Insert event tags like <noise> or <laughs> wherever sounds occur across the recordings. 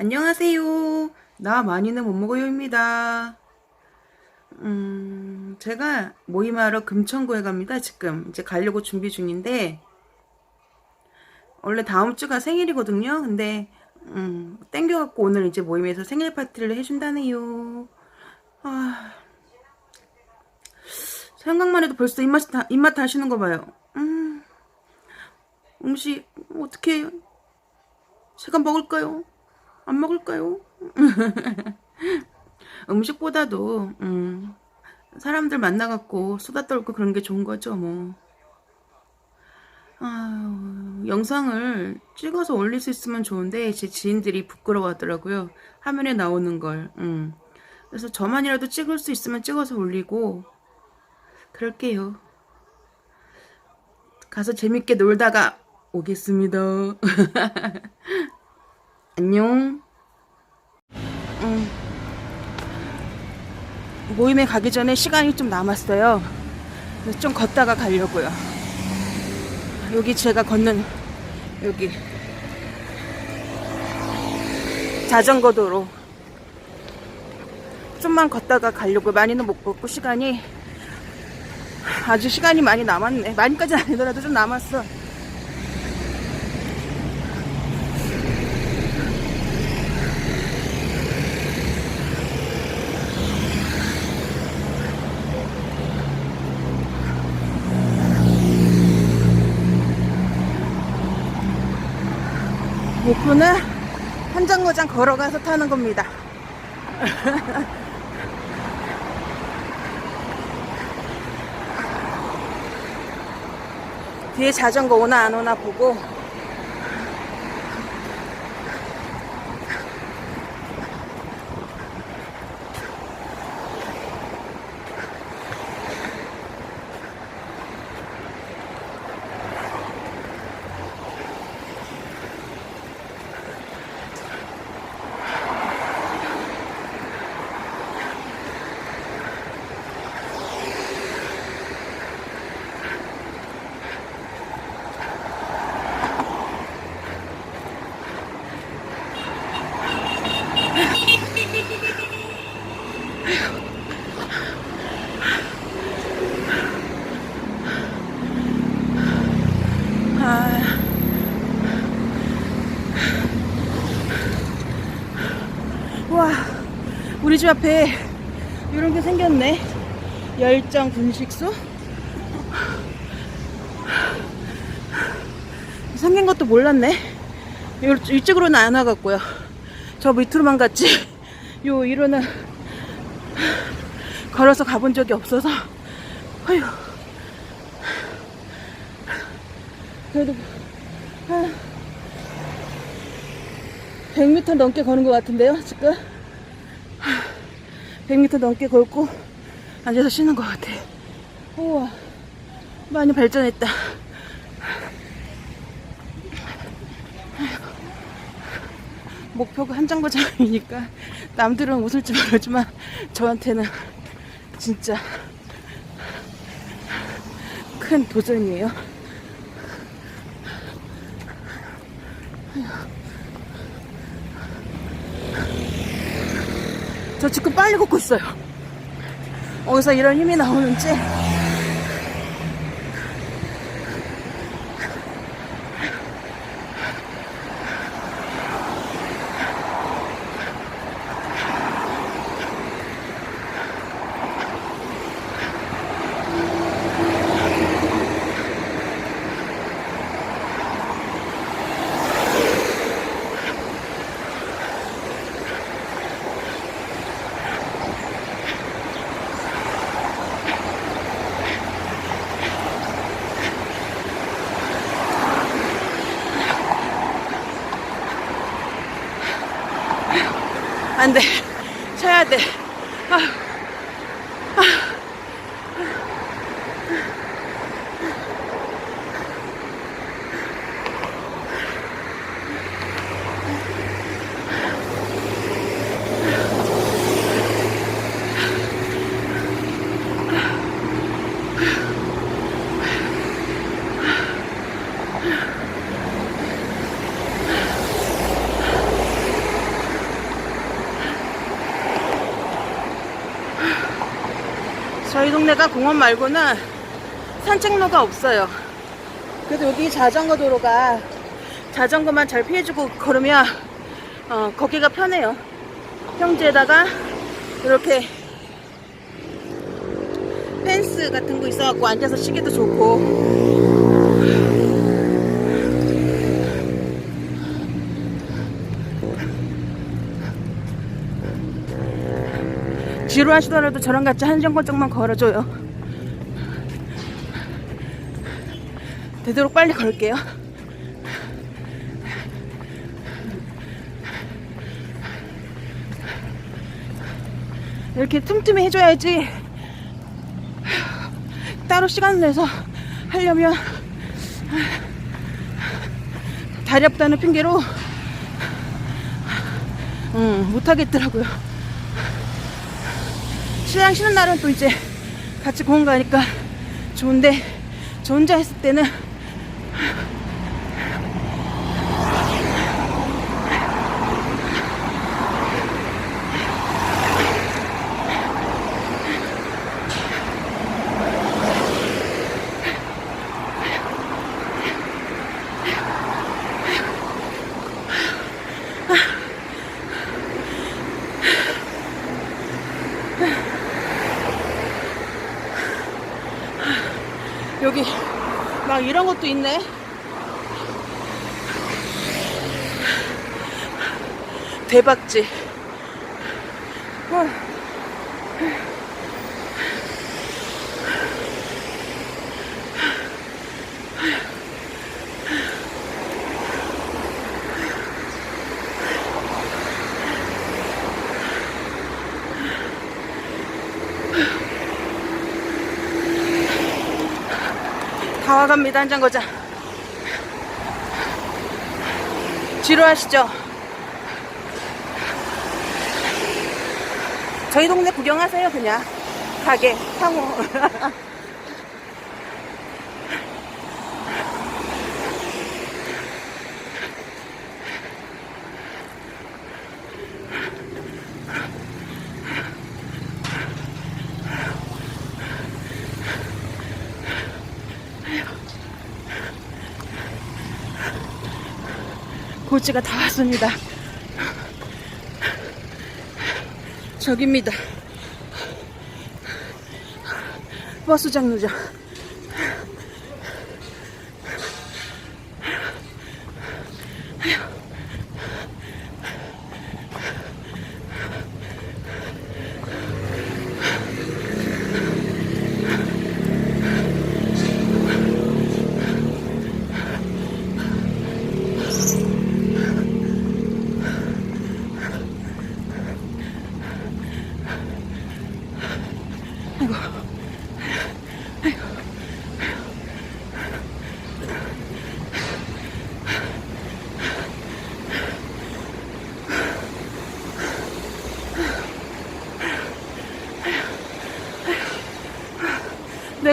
안녕하세요. 나 많이는 못 먹어요입니다. 음, 제가 모임하러 금천구에 갑니다. 지금 이제 가려고 준비 중인데 원래 다음 주가 생일이거든요. 근데 음, 땡겨갖고 오늘 이제 모임에서 생일 파티를 해준다네요. 아, 생각만 해도 벌써 입맛 다, 입맛 다시는 거 봐요. 음, 음식 어떻게? 제가 먹을까요? 안 먹을까요? <laughs> 음식보다도 음, 사람들 만나갖고 수다 떨고 그런 게 좋은 거죠 뭐. 아, 영상을 찍어서 올릴 수 있으면 좋은데 제 지인들이 부끄러워하더라고요. 화면에 나오는 걸. 음. 그래서 저만이라도 찍을 수 있으면 찍어서 올리고 그럴게요. 가서 재밌게 놀다가 오겠습니다. <laughs> 안녕. 음. 모임에 가기 전에 시간이 좀 남았어요. 좀 걷다가 가려고요. 여기 제가 걷는 여기 자전거 도로 좀만 걷다가 가려고 많이는 못 걷고 시간이 아주 시간이 많이 남았네. 많이까지는 아니더라도 좀 남았어. 목표는 한 정거장 걸어가서 타는 겁니다. <laughs> 뒤에 자전거 오나 안 오나 보고 아. 와, 우리 집 앞에 이런 게 생겼네. 열정 분식소? 생긴 것도 몰랐네. 요- 이쪽으로는 안 와갖고요. 저 밑으로만 갔지. 요, 이로는 걸어서 가본 적이 없어서. 어휴. 그래도 한 100m 넘게 거는 것 같은데요, 지금. 100m 넘게 걸고 앉아서 쉬는 것 같아. 우와, 많이 발전했다. 목표가 한정거장이니까 남들은 웃을지 모르지만 저한테는 진짜 큰 도전이에요. 저 지금 빨리 걷고 있어요. 어디서 이런 힘이 나오는지. 안 돼. 쳐야 돼. 아. 저희 동네가 공원 말고는 산책로가 없어요. 그래도 여기 자전거 도로가 자전거만 잘 피해주고 걸으면 어, 걷기가 편해요. 평지에다가 이렇게 펜스 같은 거 있어갖고 앉아서 쉬기도 좋고 지루하시더라도 저랑 같이 한 정거장만 걸어줘요. 되도록 빨리 걸게요. 이렇게 틈틈이 해줘야지 따로 시간 내서 하려면 다리 아프다는 핑계로 음, 못하겠더라고요. 신랑 쉬는 날은 또 이제 같이 공원 가니까 좋은데 저 혼자 했을 때는 여기 막 이런 것도 있네. 대박지. 어. 다 와갑니다, 한장거장. 지루하시죠? 저희 동네 구경하세요, 그냥. 가게, 상호. <laughs> 고지가 다 왔습니다. 저깁니다. 버스 정류장.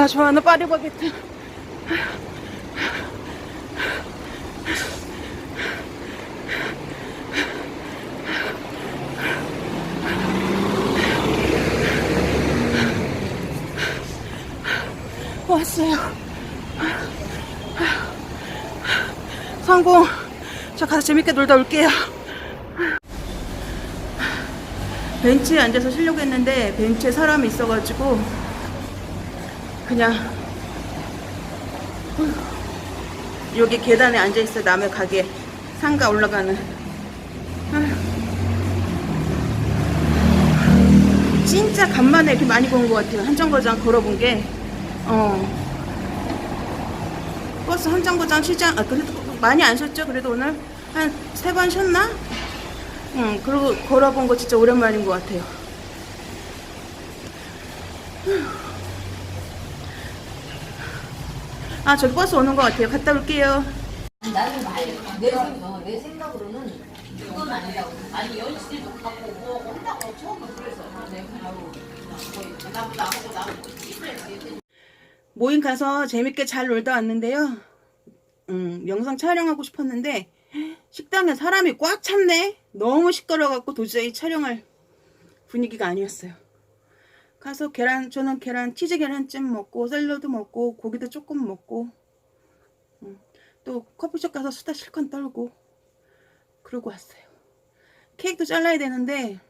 내가 좋아하는 파리 바게트. 왔어요. 성공. 저 가서 재밌게 놀다 올게요. 벤치에 앉아서 쉬려고 했는데 벤치에 사람이 있어가지고 그냥 여기 계단에 앉아 있어. 남의 가게 상가 올라가는. 진짜 간만에 이렇게 많이 본 것 같아요. 한정거장 걸어본 게. 어. 버스 한정거장 시장 아 그래도 많이 안 쉬었죠? 그래도 오늘 한 세 번 쉬었나? 응 그리고 걸어본 거 진짜 오랜만인 것 같아요 아 저기 버스 오는 것 같아요 갔다 올게요 나는 말, 내, 생- 어, 내 생각으로는 그건 아니라고. 아니, 연씨도 갖고 뭐 한다고 처음에 그래서. 내가 그냥 거의 나보고 나보고 나보고 찌푸렸지. 모임 가서 재밌게 잘 놀다 왔는데요. 음, 영상 촬영하고 싶었는데 식당에 사람이 꽉 찼네. 너무 시끄러워갖고 도저히 촬영할 분위기가 아니었어요. 가서 계란 저는 계란 치즈 계란찜 먹고 샐러드 먹고 고기도 조금 먹고 음, 또 커피숍 가서 수다 실컷 떨고 그러고 왔어요. 케이크도 잘라야 되는데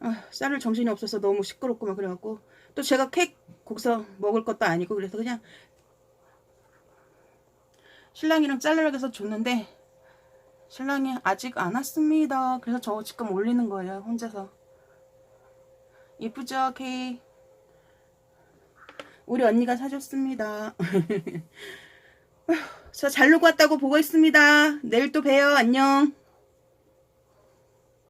아, 자를 정신이 없어서 너무 시끄럽고 막 그래갖고 또 제가 케이크 거기서 먹을 것도 아니고 그래서 그냥 신랑이랑 자르라고 해서 줬는데 신랑이 아직 안 왔습니다. 그래서 저 지금 올리는 거예요. 혼자서. 이쁘죠 케이크? 우리 언니가 사줬습니다. <laughs> 저 잘 놀고 왔다고 보고 있습니다. 내일 또 봬요. 안녕.